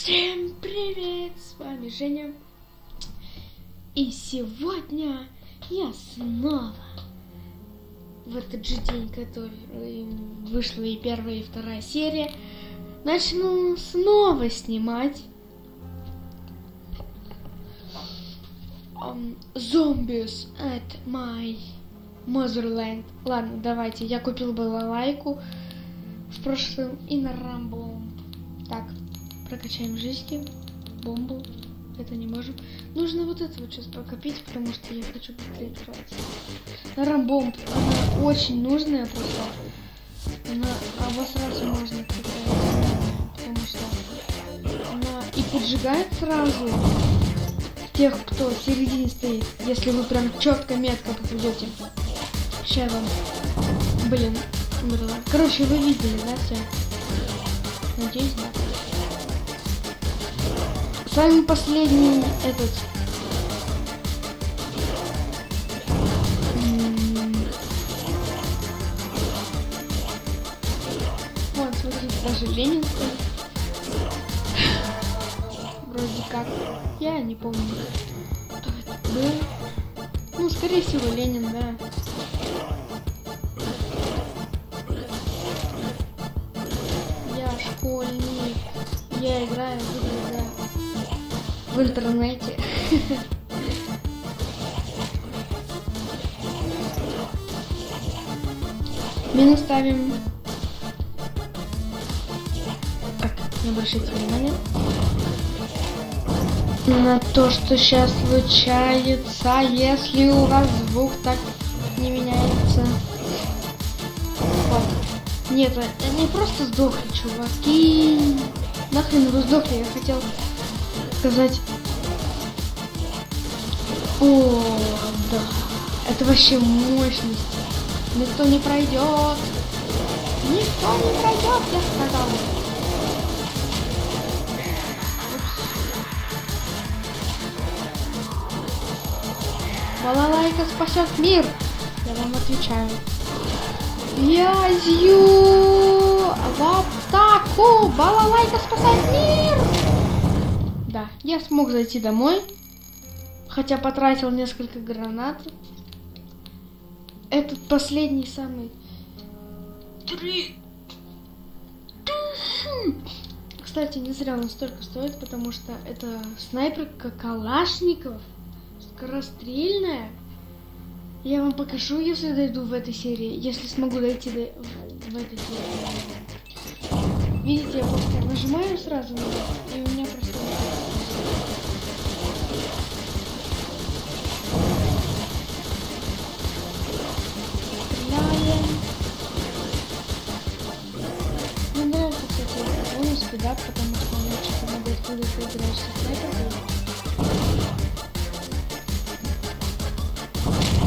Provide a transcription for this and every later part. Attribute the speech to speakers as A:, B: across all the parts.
A: Всем привет! С вами Женя. И сегодня я снова в этот же день, который вышла и первая, и вторая серия, начну снова снимать Zombies at my Motherland. Ладно, давайте. Я купил балалайку в прошлом и на Рамбо. Так, прокачаем жизни. Бомбу. Это не можем. Нужно вот это вот сейчас покопить, потому что я хочу быстрее тратить. На Рамбомб. Она очень нужная просто. Она обосраться можно Потому что она и поджигает сразу тех, кто в середине стоит. Если вы прям четко, метко попадете. Сейчас вам. Блин, умерла. Короче, вы видели, да, все? Надеюсь, да. Самый последний этот. Вот, смотрите, даже Ленин. Вроде как. Я не помню. Кто это был? Ну, скорее всего, Ленин, да. Я школьник. Я играю в интернете. Минус ставим. Так, не обращайте внимания. На то, что сейчас случается, если у вас звук так не меняется. Вот. Нет, они просто сдохли, чуваки. Нахрен вы сдохли, я хотел сказать... О, да. Это вообще мощность. Никто не пройдет. Никто не пройдет, я сказал. Балалайка спасет мир. Я вам отвечаю. Я зью в атаку. Балалайка спасает мир. Я смог зайти домой, хотя потратил несколько гранат. Этот последний самый... Три... Кстати, не зря он столько стоит, потому что это снайперка Калашников, скорострельная. Я вам покажу, если дойду в этой серии, если смогу дойти до... в, этой серии. Видите, я просто нажимаю сразу и у меня просто да, потому что он лучше помогает, когда ты со снайпером.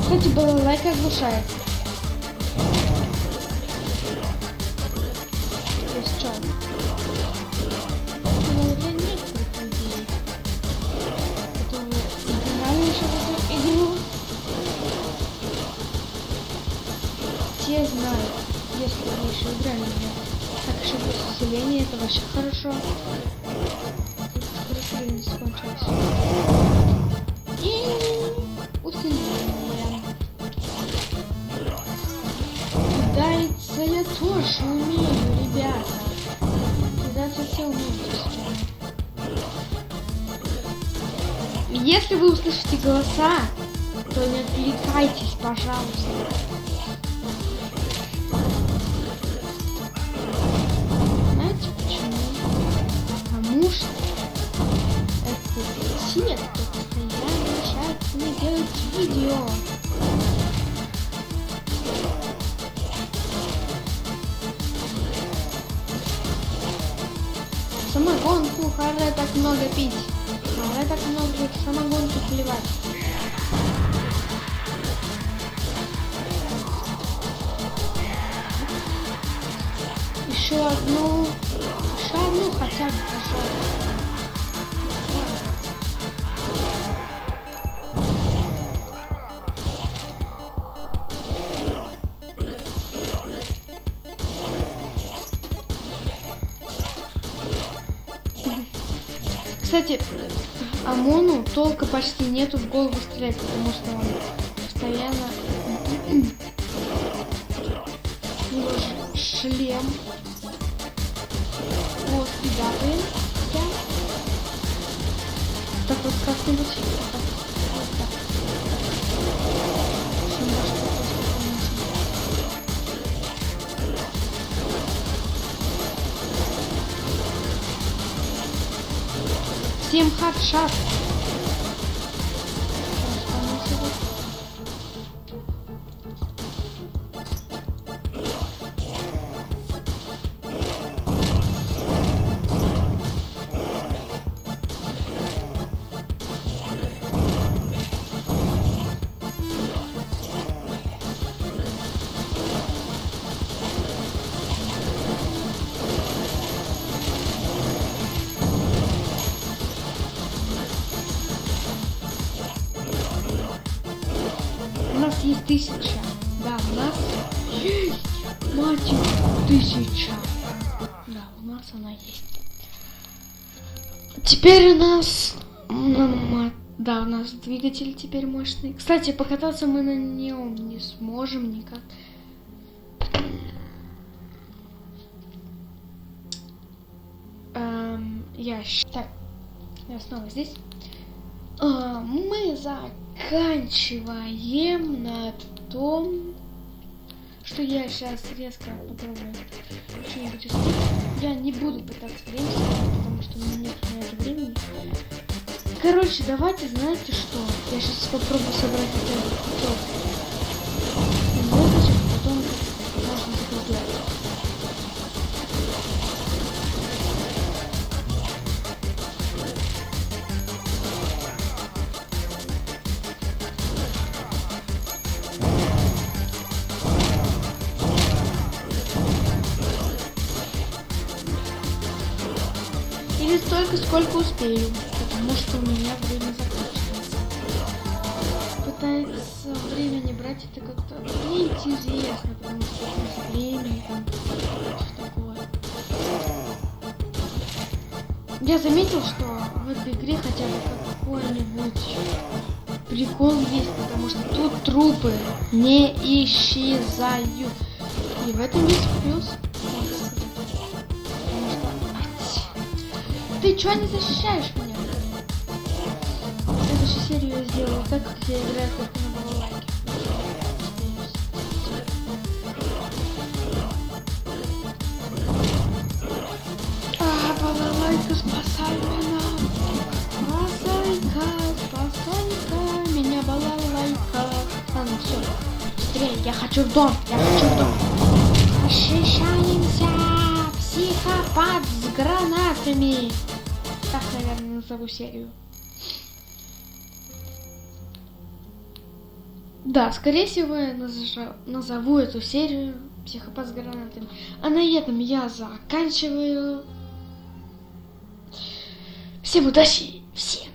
A: Кстати, балалайка оглушает. Ну, те знают, если вы еще играли. Усиление, это вообще хорошо. И усиление. Кидается я тоже умею, ребята. Кидаться все умеют. Если вы услышите голоса, то не отвлекайтесь, пожалуйста. Видео. Самогонку, харе так много пить. Харе так много самогонку плевать. Еще одну, еще одну хотя бы, пожалуйста. Кстати, Амону толка почти нету в голову стрелять, потому что он постоянно... Шлем. Вот, кидапаем. Да. Так вот как-нибудь. Вот так. Всем хатшат. У тысяча. Да, у нас есть, его, тысяча. Да, у нас она есть. Теперь у нас... Да, у нас двигатель теперь мощный. Кстати, покататься мы на нем не сможем никак. Эм, я... Так, я снова здесь. А, мы заканчиваем на том, что я сейчас резко попробую что-нибудь успеть. Я не буду пытаться время потому что у меня нет на это времени. Короче, давайте, знаете что? Я сейчас попробую собрать вот Или столько, сколько успею, потому что у меня время заканчивается. Пытается время не брать, это как-то неинтересно, потому что времени там что такое. Я заметил, что в этой игре хотя бы какой-нибудь прикол есть, потому что тут трупы не исчезают. И в этом есть плюс. Ты чё не защищаешь меня? Серии я сделаю так, как я играю только на балалайке. А, балалайка, спасай меня! Спасайка, спасайка, меня балалайка. Ну все, быстрее, я хочу в дом, я хочу в дом. Защищаемся! Психопат с гранатами! Так, наверное, назову серию. Да, скорее всего, я назжа- назову эту серию «Психопат с гранатами». А на этом я заканчиваю. Всем удачи, всем